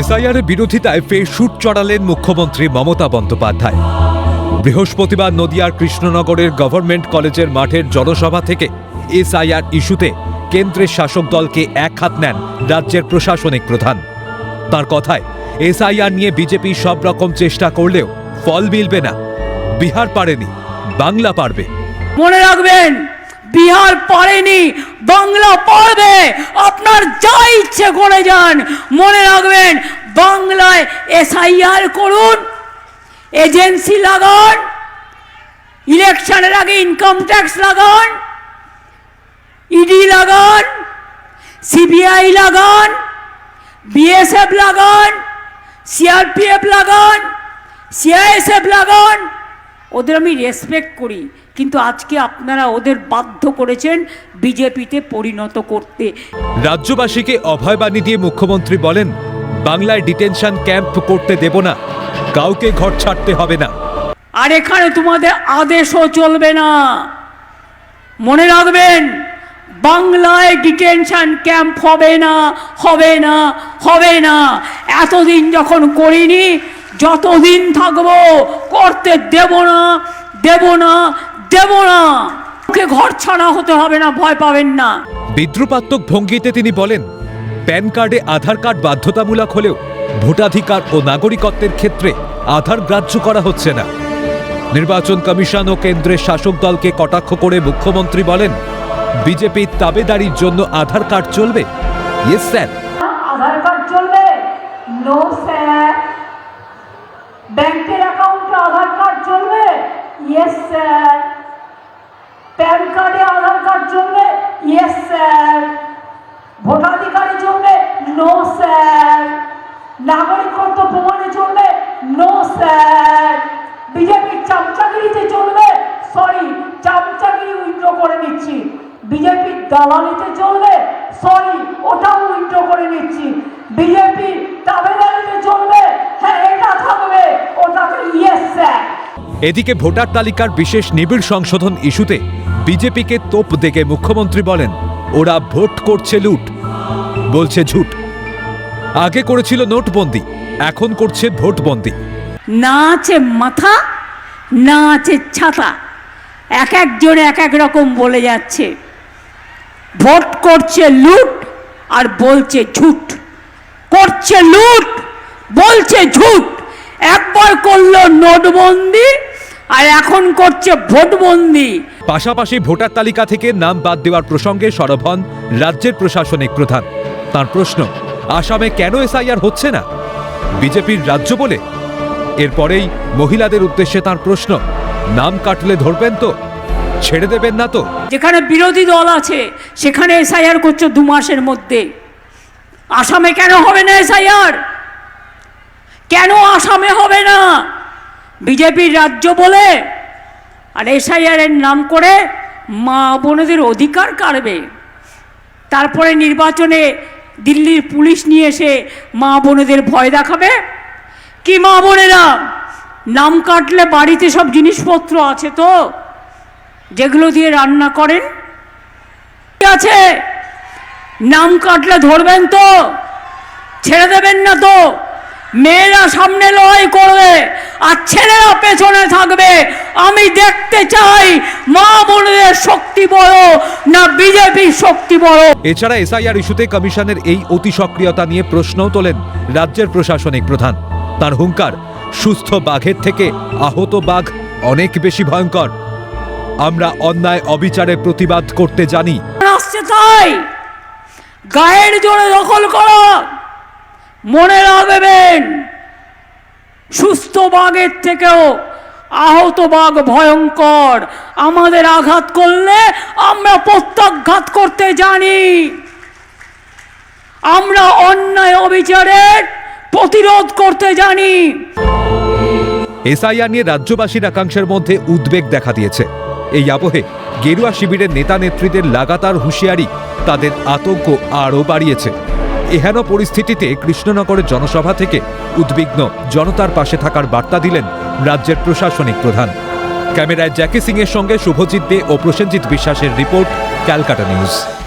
SIR বিরোধিতায় ফের shoot চড়ালেন মুখ্যমন্ত্রী মমতা বন্দ্যোপাধ্যায়। বৃহস্পতিবার নদিয়ার কৃষ্ণনগরের গভর্নমেন্ট কলেজের মাঠের জনসভা থেকে এসআইআর ইস্যুতে কেন্দ্রের শাসক দলকে এক হাত নেন রাজ্যের প্রশাসনিক প্রধান। তার কথায়, এসআইআর নিয়ে বিজেপি সব রকম চেষ্টা করলেও ফল মিলবে না। বিহার পারেনি বাংলা পারবে মনে রাখবেন বিহার পড়েনি, বাংলা পড়বে। আপনার যা ইচ্ছে করে যান, মনে রাখবেন, বাংলায় এসআইআর করুন, এজেন্সি লাগান, ইলেকশনের আগে ইনকাম ট্যাক্স লাগান ইডি লাগান সিবিআই লাগান বিএসএফ লাগান সিআরপিএফ লাগান সিআইএসএফ লাগান ওদের আমি রেসপেক্ট করি কিন্তু আজকে আপনারা ওদের বাধ্য করেছেন বিজেপিতে পরিণত করতে। রাজ্যবাসীকে অভয়বাণী দিয়ে মুখ্যমন্ত্রী বলেন বাংলায় ডিটেনশন ক্যাম্প করতে দেব না কাউকে ঘর ছাড়তে হবে না। আর এখানে তোমাদের আদেশও চলবে না। মনে রাখবেন বাংলায় ডিটেনশন ক্যাম্প হবে না হবে না হবে না। এতদিন যখন করিনি যতদিন থাকব করতে দেব না দেব না দেব না। ওকে ঘর ছাড়া হতে হবে না ভয় পাবেন না। বিদ্রুপাত্মক ভঙ্গিতে তিনি বলেন প্যান কার্ডে আধার কার্ড বাধ্যতামূলক হলেও ভোটাধিকার ও নাগরিকত্বের ক্ষেত্রে আধার গ্রাহ্য করা হচ্ছে না। নির্বাচন কমিশন ও কেন্দ্রের শাসক দলকে কটাক্ষ করে মুখ্যমন্ত্রী বলেন বিজেপির তাবেদারির জন্য আধার কার্ড চলবে? ইয়েস স্যার আধার কার্ড চলবে? নো স্যার ব্যাংকের অ্যাকাউন্টে আধার কার্ড চলবে ইয়েস স্যার প্যান কার্ডে আধার কার্ড চলবে ইয়েস স্যার ভোটাধিকারে চলবে নো স্যার নাগরিকত্ব প্রমাণে চলবে নো স্যার বিজেপির চামচাগিরিতে চলবে সরি চামচাগিরি উইথড্র করে নিচ্ছি। বিজেপির দালালিতে চলবে সরি ওটাও উইথড্র করে নিচ্ছি। বিজেপি তাবেদারিতে চলবে হ্যাঁ এটা থাকবে ওটাকে ইয়েস স্যার এদিকে ভোটার তালিকার বিশেষ নিবিড় সংশোধন ইস্যুতে বিজেপিকে তোপ দেখে মুখ্যমন্ত্রী বলেন, ওরা ভোট করছে লুট। বলছে ঝুট। আগে করেছিল নোটবন্দি, এখন করছে ভোটবন্দি। না আছে মাথা, না আছে ছাতা। এক একজন এক এক রকম বলে যাচ্ছে। ভোট করছে লুট আর বলছে ঝুট। করছে লুট, বলছে ঝুট। একবার করল নোটবন্দি আর এখন করছে ভোটবন্দি। পাশাপাশি ভোটার তালিকা থেকে নাম বাদ দেওয়ার প্রসঙ্গে সরব হন রাজ্যের প্রশাসনিক প্রধান। তার প্রশ্ন আসামে কেন এসআইআর হচ্ছে না? বিজেপির রাজ্য বলে? এরপরেই মহিলাদের উদ্দেশ্যে তার প্রশ্ন নাম কাটলে ধরবেন তো? ছেড়ে দেবেন না তো? যেখানে বিরোধী দল আছে সেখানে এসআইআর করছ দু মাসের মধ্যে। আসামে কেন হবে না এসআইআর? কেন আসামে হবে না? বিজেপির রাজ্য বলে আর এসআইআর এর নাম করে মা বোনেদের অধিকার কাড়বে তারপরে নির্বাচনে দিল্লির পুলিশ নিয়ে এসে মা বোনেদের ভয় দেখাবে। কি মা বোনেরা? নাম কাটলে বাড়িতে সব জিনিসপত্র আছে তো? যেগুলো দিয়ে রান্না করেন? আছে। নাম কাটলে ধরবেন তো? ছেড়ে দেবেন না তো? মেয়েরা সামনে লড়াই করবে আর ছেলেরা পেছনে থাকবে। আমি দেখতে চাই মা বোনদের শক্তি বড় না বিজেপি শক্তি বড়। এছাড়া এসআইআর ইস্যুতে কমিশনের এই অতি সক্রিয়তা নিয়ে প্রশ্নও তোলেন রাজ্যের প্রশাসনিক প্রধান। তার হুঙ্কার সুস্থ বাঘের থেকে আহত বাঘ অনেক বেশি ভয়ঙ্কর। আমরা অন্যায় অবিচারে প্রতিবাদ করতে জানি। তাই। গায়ের জোরে দখল করো। মনে রাখবেন, সুস্থ বাঘের থেকেও আহত বাঘ ভয়ঙ্কর। আমাদের আঘাত করলে আমরা প্রত্যাঘাত করতে জানি। আমরা অন্যায় অবিচারের প্রতিরোধ করতে জানি। এসআইআর নিয়ে রাজ্যবাসীর একাংশের মধ্যে উদ্বেগ দেখা দিয়েছে। এই আবহে গেরুয়া শিবিরের নেতা নেত্রীদের লাগাতার হুঁশিয়ারি তাদের আতঙ্ক আরও বাড়িয়েছে। এহেন পরিস্থিতিতে কৃষ্ণনগরের জনসভা থেকে উদ্বিগ্ন জনতার পাশে থাকার বার্তা দিলেন রাজ্যের প্রশাসনিক প্রধান। ক্যামেরায় জ্যাকি সিংয়ের সঙ্গে শুভজিৎ দে ও প্রসেনজিৎ বিশ্বাসের রিপোর্ট, ক্যালকাটা নিউজ।